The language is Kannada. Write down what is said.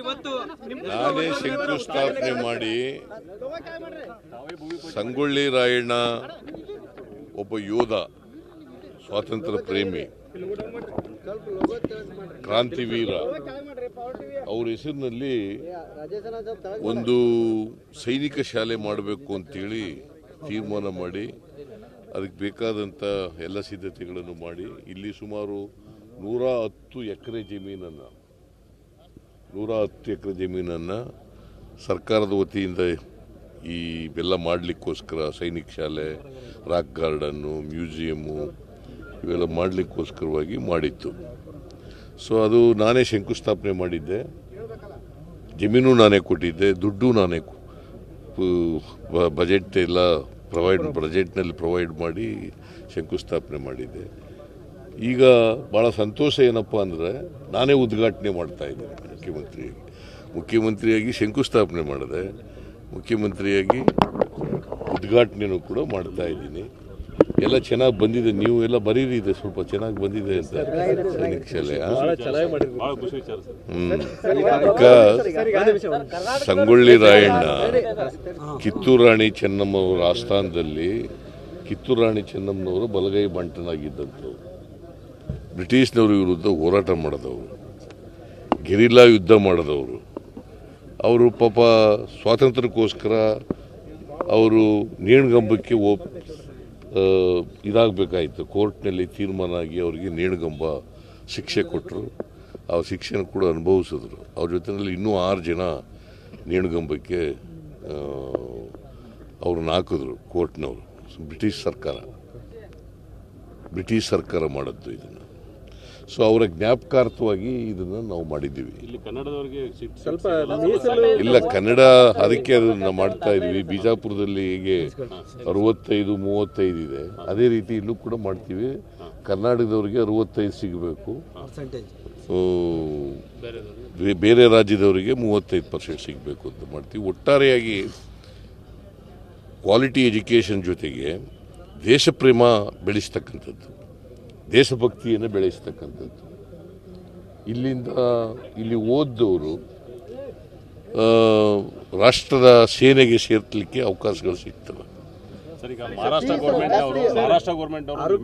ಇವತ್ತು ನಾನೇ ಶಂಕುಸ್ಥಾಪನೆ ಮಾಡಿ ಸಂಗೊಳ್ಳಿ ರಾಯಣ್ಣ ಒಬ್ಬ ಯೋಧ, ಸ್ವಾತಂತ್ರ್ಯ ಪ್ರೇಮಿ, ಕ್ರಾಂತಿವೀರ. ಅವ್ರ ಹೆಸರಿನಲ್ಲಿ ಒಂದು ಸೈನಿಕ ಶಾಲೆ ಮಾಡಬೇಕು ಅಂತೇಳಿ ತೀರ್ಮಾನ ಮಾಡಿ, ಅದಕ್ಕೆ ಬೇಕಾದಂಥ ಎಲ್ಲ ಸಿದ್ಧತೆಗಳನ್ನು ಮಾಡಿ, ಇಲ್ಲಿ ಸುಮಾರು ನೂರ ಹತ್ತು ಎಕರೆ ಜಮೀನನ್ನು ನೂರ ಹತ್ತು ಎಕರೆ ಜಮೀನನ್ನು ಸರ್ಕಾರದ ವತಿಯಿಂದ ಈ ಇವೆಲ್ಲ ಮಾಡಲಿಕ್ಕೋಸ್ಕರ ಸೈನಿಕ ಶಾಲೆ, ರಾಕ್ ಗಾರ್ಡನ್ನು, ಮ್ಯೂಸಿಯಮ್ಮು ಇವೆಲ್ಲ ಮಾಡಲಿಕ್ಕೋಸ್ಕರವಾಗಿ ಮಾಡಿತ್ತು. ಸೊ ಅದು ನಾನೇ ಶಂಕುಸ್ಥಾಪನೆ ಮಾಡಿದ್ದೆ. ಜಮೀನು ನಾನೇ ಕೊಟ್ಟಿದ್ದೆ, ದುಡ್ಡು ನಾನೇ ಬಜೆಟ್ ಎಲ್ಲ ಪ್ರೊವೈಡ್ ಬಜೆಟ್ನಲ್ಲಿ ಪ್ರೊವೈಡ್ ಮಾಡಿ ಶಂಕುಸ್ಥಾಪನೆ ಮಾಡಿದ್ದೆ. ಈಗ ಭಾಳ ಸಂತೋಷ ಏನಪ್ಪ ಅಂದರೆ ನಾನೇ ಉದ್ಘಾಟನೆ ಮಾಡ್ತಾ ಇದ್ದೀನಿ ಮುಖ್ಯಮಂತ್ರಿಯಾಗಿ ಮುಖ್ಯಮಂತ್ರಿಯಾಗಿ ಶಂಕುಸ್ಥಾಪನೆ ಮಾಡಿದೆ. ಮುಖ್ಯಮಂತ್ರಿಯಾಗಿ ಉದ್ಘಾಟನೆಯೂ ಕೂಡ ಮಾಡ್ತಾ ಇದ್ದೀನಿ. ಎಲ್ಲ ಚೆನ್ನಾಗಿ ಬಂದಿದೆ. ನೀವು ಎಲ್ಲ ಬರೀರಿ ಇದೆ. ಸ್ವಲ್ಪ ಚೆನ್ನಾಗಿ ಬಂದಿದೆ ಅಂತ ಈಗ ಸಂಗೊಳ್ಳಿ ರಾಯಣ್ಣ ಕಿತ್ತೂರು ರಾಣಿ ಚೆನ್ನಮ್ಮ ಅವರ ಆಸ್ಥಾನದಲ್ಲಿ ಕಿತ್ತೂರು ರಾಣಿ ಚೆನ್ನಮ್ಮನವರು ಬಲಗೈ ಬಂಟನಾಗಿದ್ದಂಥವ್ರು. ಬ್ರಿಟಿಷ್ನವ್ರ ವಿರುದ್ಧ ಹೋರಾಟ ಮಾಡಿದವರು, ಗೆರಿಲ್ಲಾ ಯುದ್ಧ ಮಾಡಿದವರು. ಅವರು ಪಾಪ ಸ್ವಾತಂತ್ರ್ಯಕ್ಕೋಸ್ಕರ ಅವರು ನೇಣುಗಂಬಕ್ಕೆ ಒಪ್ ಇದಾಗಬೇಕಾಯಿತು. ಕೋರ್ಟ್ನಲ್ಲಿ ತೀರ್ಮಾನ ಆಗಿ ಅವರಿಗೆ ನೇಣುಗಂಬ ಶಿಕ್ಷೆ ಕೊಟ್ಟರು ಆ ಶಿಕ್ಷೆನ ಕೂಡ ಅನುಭವಿಸಿದ್ರು. ಅವ್ರ ಜೊತೆಯಲ್ಲಿ ಇನ್ನೂ ಆರು ಜನ ನೇಣುಗಂಬಕ್ಕೆ ಅವ್ರನ್ನ ಹಾಕಿದ್ರು ಕೋರ್ಟ್ನವರು. ಬ್ರಿಟಿಷ್ ಸರ್ಕಾರ. ಬ್ರಿಟಿಷ್ ಸರ್ಕಾರ ಮಾಡಿದ್ದು ಇದನ್ನು. ಸೊ ಅವರ ಜ್ಞಾಪಕಾರ್ಥವಾಗಿ ಇದನ್ನ ನಾವು ಮಾಡಿದ್ದೀವಿ. ಇಲ್ಲಿ ಕನ್ನಡದವರಿಗೆ ಸ್ವಲ್ಪ ಇಲ್ಲ ಕನ್ನಡ ಅದಕ್ಕೆ ಅದನ್ನ ಮಾಡ್ತಾ ಇದೀವಿ ಬಿಜಾಪುರದಲ್ಲಿ ಹೇಗೆ ಅರವತ್ತೈದು ಮೂವತ್ತೈದು ಇದೆ. ಅದೇ ರೀತಿ ಇಲ್ಲೂ ಕೂಡ ಮಾಡ್ತೀವಿ. ಕರ್ನಾಟಕದವರಿಗೆ ಅರವತ್ತೈದು ಸಿಗಬೇಕು. ಸೊ ಬೇರೆ ರಾಜ್ಯದವರಿಗೆ ಮೂವತ್ತೈದು ಪರ್ಸೆಂಟ್ ಸಿಗಬೇಕು ಅಂತ ಮಾಡ್ತೀವಿ. ಒಟ್ಟಾರೆಯಾಗಿ ಕ್ವಾಲಿಟಿ ಎಜುಕೇಷನ್ ಜೊತೆಗೆ ದೇಶಪ್ರೇಮ ಬೆಳೆಸ್ತಕ್ಕಂಥದ್ದು. ದೇಶಭಕ್ತಿಯನ್ನು ಬೆಳೆಸ್ತಕ್ಕಂಥದ್ದು. ಇಲ್ಲಿಂದ, ಇಲ್ಲಿ ಓದ್ದವರು ರಾಷ್ಟ್ರದ ಸೇನೆಗೆ ಸೇರ್ಲಿಕ್ಕೆ ಅವಕಾಶಗಳು ಸಿಗ್ತವೆ. ಮಹಾರಾಷ್ಟ್ರ ಗೌರ್ಮೆಂಟ್ ಮಹಾರಾಷ್ಟ್ರ ಗೌರ್ಮೆಂಟ್ ಅವರು